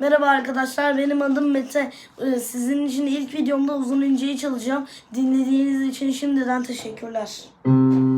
Merhaba arkadaşlar benim adım Mete. Ee, sizin için ilk videomda uzun inceyi çalacağım. Dinlediğiniz için şimdiden teşekkürler. Müzik